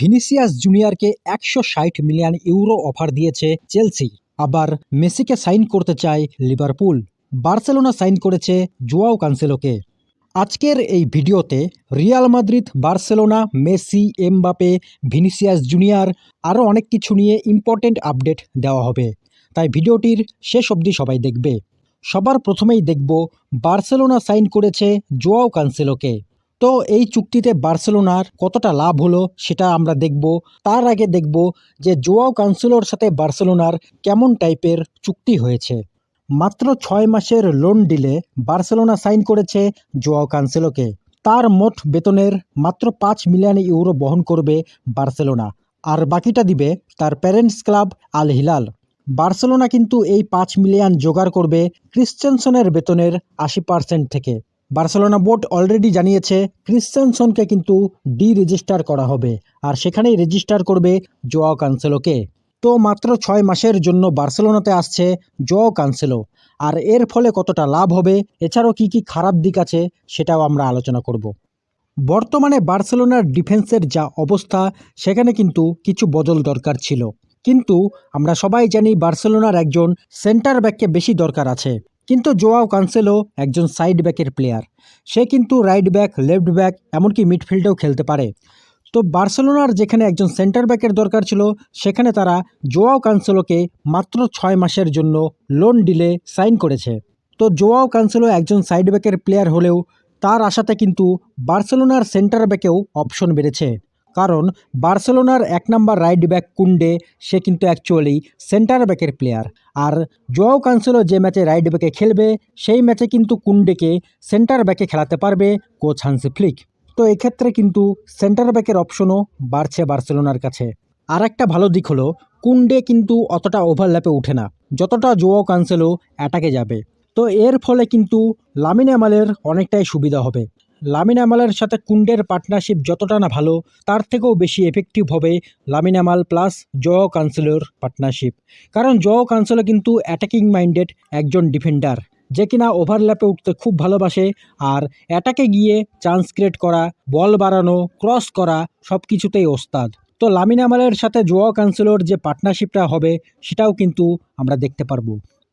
Vinicius জুনিয়রকে একশো ষাট মিলিয়ন ইউরো অফার দিয়েছে চেলসি। আবার মেসিকে সাইন করতে চায় লিভারপুল। বার্সেলোনা সাইন করেছে জোয়াও কানসেলোকে আজকের এই ভিডিওতে Real Madrid, Barcelona, Messi Mbappe Vinicius Junior আরও অনেক কিছু নিয়ে ইম্পর্টেন্ট আপডেট দেওয়া হবে। তাই ভিডিওটির শেষ অবধি সবাই দেখবে। সবার প্রথমেই দেখব বার্সেলোনা সাইন করেছে জোয়াও কানসেলোকে তো এই চুক্তিতে বার্সেলোনার কতটা লাভ হলো সেটা আমরা দেখব। তার আগে দেখব যে জোয়াও কানসেলোর সাথে বার্সেলোনার কেমন টাইপের চুক্তি হয়েছে। মাত্র ছয় মাসের লোন ডিলে বার্সেলোনা সাইন করেছে জোয়াও কানসেলোকে। তার মোট বেতনের মাত্র পাঁচ মিলিয়ন ইউরো বহন করবে বার্সেলোনা, আর বাকিটা দিবে তার parents club Al Hilal. Barcelona কিন্তু এই পাঁচ মিলিয়ন জোগাড় করবে ক্রিশ্চেনসনের বেতনের আশি পার্সেন্ট থেকে। বার্সেলোনা বোর্ড অলরেডি জানিয়েছে ক্রিশ্চেনসনকে কিন্তু ডি রেজিস্টার করা হবে, আর সেখানেই রেজিস্টার করবে জোয়াও কানসেলোকে তো মাত্র ছয় মাসের জন্য বার্সেলোনাতে আসছে জোয়াও কানসেলো আর এর ফলে কতটা লাভ হবে, এছাড়াও কি কি খারাপ দিক আছে সেটাও আমরা আলোচনা করব। বর্তমানে বার্সেলোনার ডিফেন্সের যা অবস্থা, সেখানে কিন্তু কিছু বদল দরকার ছিল। কিন্তু আমরা সবাই জানি বার্সেলোনার একজন সেন্টার ব্যাককে বেশি দরকার আছে। কিন্তু জোয়াও কানসেলো একজন সাইড ব্যাকের প্লেয়ার সে কিন্তু রাইট ব্যাক লেফট ব্যাক এমনকি মিডফিল্ডেও খেলতে পারে। তো বার্সেলোনার যেখানে একজন সেন্টার ব্যাকের দরকার ছিল, সেখানে তারা জোয়াও কানসেলোকে মাত্র ছয় মাসের জন্য লোন ডিলে সাইন করেছে। তো জোয়াও কানসেলো একজন সাইড ব্যাকের প্লেয়ার হলেও, তার আশাতে কিন্তু বার্সেলোনার সেন্টার ব্যাকেও অপশন বেড়েছে। কারণ বার্সেলোনার এক নাম্বার রাইট ব্যাক কুন্ডে সে কিন্তু অ্যাকচুয়ালি সেন্টার ব্যাকের প্লেয়ার আর জোয়াও কানসেলো যে ম্যাচে রাইট ব্যাকে খেলবে, সেই ম্যাচে কিন্তু কুন্ডেকে সেন্টার ব্যাকে খেলাতে পারবে কোচ হান্সি ফ্লিক তো এক্ষেত্রে কিন্তু সেন্টার ব্যাকের অপশনও বাড়ছে বার্সেলোনার কাছে। আর একটা ভালো দিক হলো কুন্ডে কিন্তু অতটা ওভারল্যাপে উঠে না, যতটা জোয়াও কানসেলো অ্যাটাকে যাবে। তো এর ফলে কিন্তু লামিন আমালের অনেকটাই সুবিধা হবে। লামিন আমালের সাথে কুন্ডের পার্টনারশিপ যতটা না ভালো, তার থেকেও বেশি এফেক্টিভ হবে লামিন আমাল প্লাস জোয়াও কানসেলোর পার্টনারশিপ। কারণ জোয়াও কানসেলো কিন্তু অ্যাটাকিং মাইন্ডেড একজন ডিফেন্ডার যে কিনা ওভারল্যাপে উঠতে খুব ভালোবাসে আর অ্যাটাকে গিয়ে চান্স ক্রিয়েট করা, বল বাড়ানো ক্রস করা সব কিছুতেই ওস্তাদ। তো লামিন আমালের সাথে জোয়াও কানসেলোর যে পার্টনারশিপটা হবে, সেটাও কিন্তু আমরা দেখতে পারব।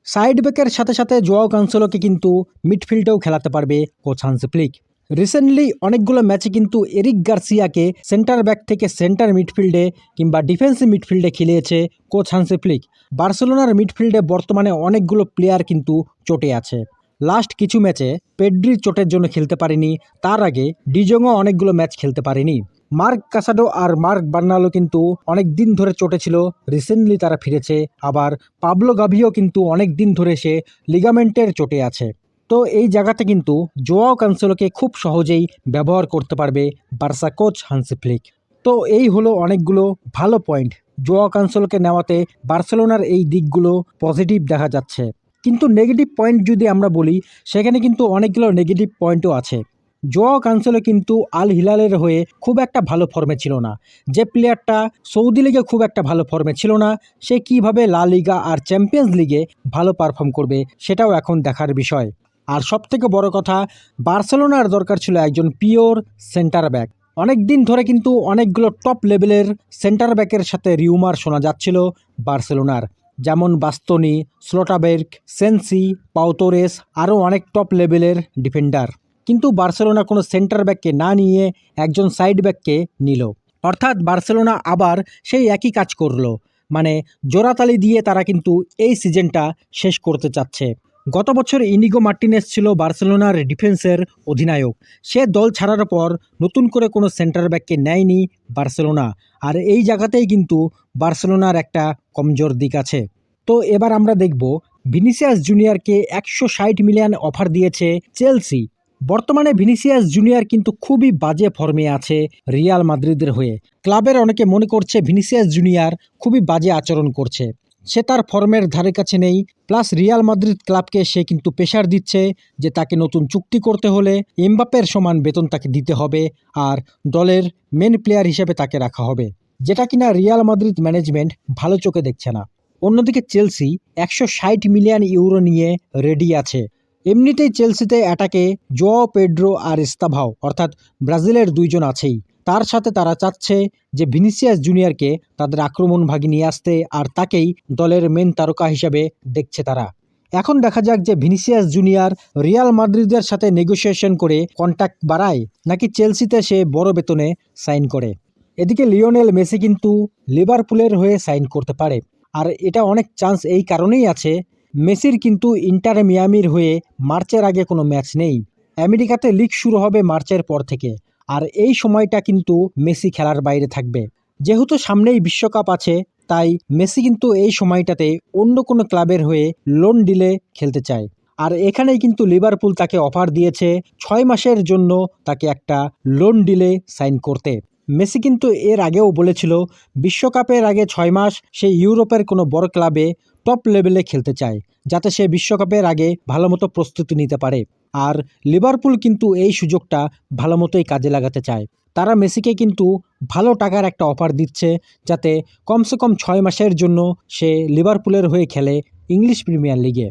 সাইড ব্যাকের সাথে সাথে জোয়াও কানসেলোকে কিন্তু মিডফিল্ডেও খেলাতে পারবে কোচ হান্সি ফ্লিক। রিসেন্টলি অনেকগুলো ম্যাচে কিন্তু এরিক গার্সিয়াকে সেন্টার ব্যাক থেকে সেন্টার মিডফিল্ডে কিংবা ডিফেন্সিভ মিডফিল্ডে খেলিয়েছে কোচ হান্সি ফ্লিক বার্সেলোনার মিডফিল্ডে বর্তমানে অনেকগুলো প্লেয়ার কিন্তু চটে আছে। লাস্ট কিছু ম্যাচে পেড্রি চোটের জন্য খেলতে পারেনি, তার আগে ডিজংও অনেকগুলো ম্যাচ খেলতে পারেনি। মার্ক কাসাডো আর মার্ক বার্নালো কিন্তু অনেক দিন ধরে চটে ছিল রিসেন্টলি তারা ফিরেছে। আবার পাবলো গাভিও কিন্তু অনেক দিন ধরে সে লিগামেন্টের চটে আছে। তো এই জায়গাতে কিন্তু জোয়াও কানসেলোকে খুব সহজেই ব্যবহার করতে পারবে বার্সা কোচ হান্সি ফ্লিক। তো এই হলো অনেকগুলো ভালো পয়েন্ট। জোয়াও কানসেলোকে নেওয়াতে বার্সেলোনার এই দিকগুলো পজিটিভ দেখা যাচ্ছে। কিন্তু নেগেটিভ পয়েন্ট যদি আমরা বলি, সেখানে কিন্তু অনেকগুলো নেগেটিভ পয়েন্টও আছে। জোয়াও কানসেলো কিন্তু আল হিলালের হয়ে খুব একটা ভালো ফর্মে ছিল না। যে প্লেয়ারটা সৌদি লিগে খুব একটা ভালো ফর্মে ছিল না, সে কীভাবে লা লিগা আর চ্যাম্পিয়ন্স লিগে ভালো পারফর্ম করবে, সেটাও এখন দেখার বিষয়। আর সব থেকে বড় কথা, বার্সেলোনার দরকার ছিল একজন পিওর সেন্টার ব্যাক। অনেক দিন ধরে কিন্তু অনেকগুলো টপ লেভেলের সেন্টার ব্যাকের সাথে রিউমার শোনা যাচ্ছিল বার্সেলোনার। যেমন বাস্তনি, স্লোটাবের্গ, সেন্সি পাউতোরেস আরও অনেক টপ লেভেলের ডিফেন্ডার। কিন্তু বার্সেলোনা কোনো সেন্টার ব্যাককে না নিয়ে একজন সাইড ব্যাককে নিল। অর্থাৎ বার্সেলোনা আবার সেই একই কাজ করল। মানে জোড়াতালি দিয়ে তারা কিন্তু এই সিজনটা শেষ করতে চাচ্ছে। গত বছর ইনিগো মার্টিনেস ছিল বার্সেলোনার ডিফেন্সের অধিনায়ক। সে দল ছাড়ার পর নতুন করে কোনো সেন্টার ব্যাককে নেয়নি বার্সেলোনা। আর এই জায়গাতেই কিন্তু বার্সেলোনার একটা কমজোর দিক আছে। তো এবার আমরা দেখব, ভিনিসিয়াস জুনিয়রকে একশো ষাট মিলিয়ন অফার দিয়েছে চেলসি। বর্তমানে ভিনিসিয়াস জুনিয়র কিন্তু খুবই বাজে ফর্মে আছে রিয়াল মাদ্রিদের হয়ে। ক্লাবের অনেকে মনে করছে ভিনিসিয়াস জুনিয়র খুবই বাজে আচরণ করছে। সে তার ফর্মের ধারে কাছে নেই, প্লাস রিয়াল মাদ্রিদ ক্লাবকে সে কিন্তু প্রেশার দিচ্ছে যে তাকে নতুন চুক্তি করতে হলে এমবাপের সমান বেতন তাকে দিতে হবে আর দলের মেন প্লেয়ার হিসেবে তাকে রাখা হবে, যেটা কিনা রিয়াল মাদ্রিদ ম্যানেজমেন্ট ভালো চোখে দেখছে না। অন্যদিকে চেলসি একশো ষাট মিলিয়ন ইউরো নিয়ে রেডি আছে। এমনিতেই চেলসিতে অ্যাটাকে জোয়াও পেড্রো আর ইস্তাভাও অর্থাৎ ব্রাজিলের দুইজন আছেই। তার সাথে তারা চাচ্ছে যে ভিনিসিয়াস জুনিয়রকে তাদের আক্রমণ ভাগে নিয়ে আসতে আর তাকেই দলের মেন তারকা হিসেবে দেখছে তারা। এখন দেখা যাক যে ভিনিসিয়াস জুনিয়র রিয়াল মাদ্রিদের সাথে নেগোসিয়েশন করে কন্ট্যাক্ট বাড়ায় নাকি চেলসিতে সে বড় বেতনে সাইন করে। এদিকে লিওনেল মেসি কিন্তু লিভারপুলের হয়ে সাইন করতে পারে। আর এটা অনেক চান্স এই কারণেই আছে, মেসির কিন্তু ইন্টার মিয়ামির হয়ে মার্চের আগে কোনো ম্যাচ নেই। আমেরিকাতে লিগ শুরু হবে মার্চের পর থেকে। আর এই সময়টা কিন্তু মেসি খেলার বাইরে থাকবে। যেহেতু সামনেই বিশ্বকাপ আছে, তাই মেসি কিন্তু এই সময়টাতে অন্য কোনো ক্লাবের হয়ে লোন ডিলে খেলতে চায়। আর এখানেই কিন্তু লিভারপুল তাকে অফার দিয়েছে, ছয় মাসের জন্য তাকে একটা লোন ডিলে সাইন করতে। মেসি কিন্তু এর আগেও বলেছিল, বিশ্বকাপের আগে ছয় মাস সে ইউরোপের কোনো বড় ক্লাবে টপ লেভেলে খেলতে চায়, যাতে সে বিশ্বকাপের আগে ভালো মতো প্রস্তুতি নিতে পারে। আর লিভারপুল কিন্তু এই সুযোগটা ভালো মতোই কাজে লাগাতে চায়। তারা মেসিকে কিন্তু ভালো টাকার একটা অফার দিচ্ছে, যাতে কমসে কম ছয় মাসের জন্য সে লিভারপুলের হয়ে খেলে ইংলিশ প্রিমিয়ার লিগে।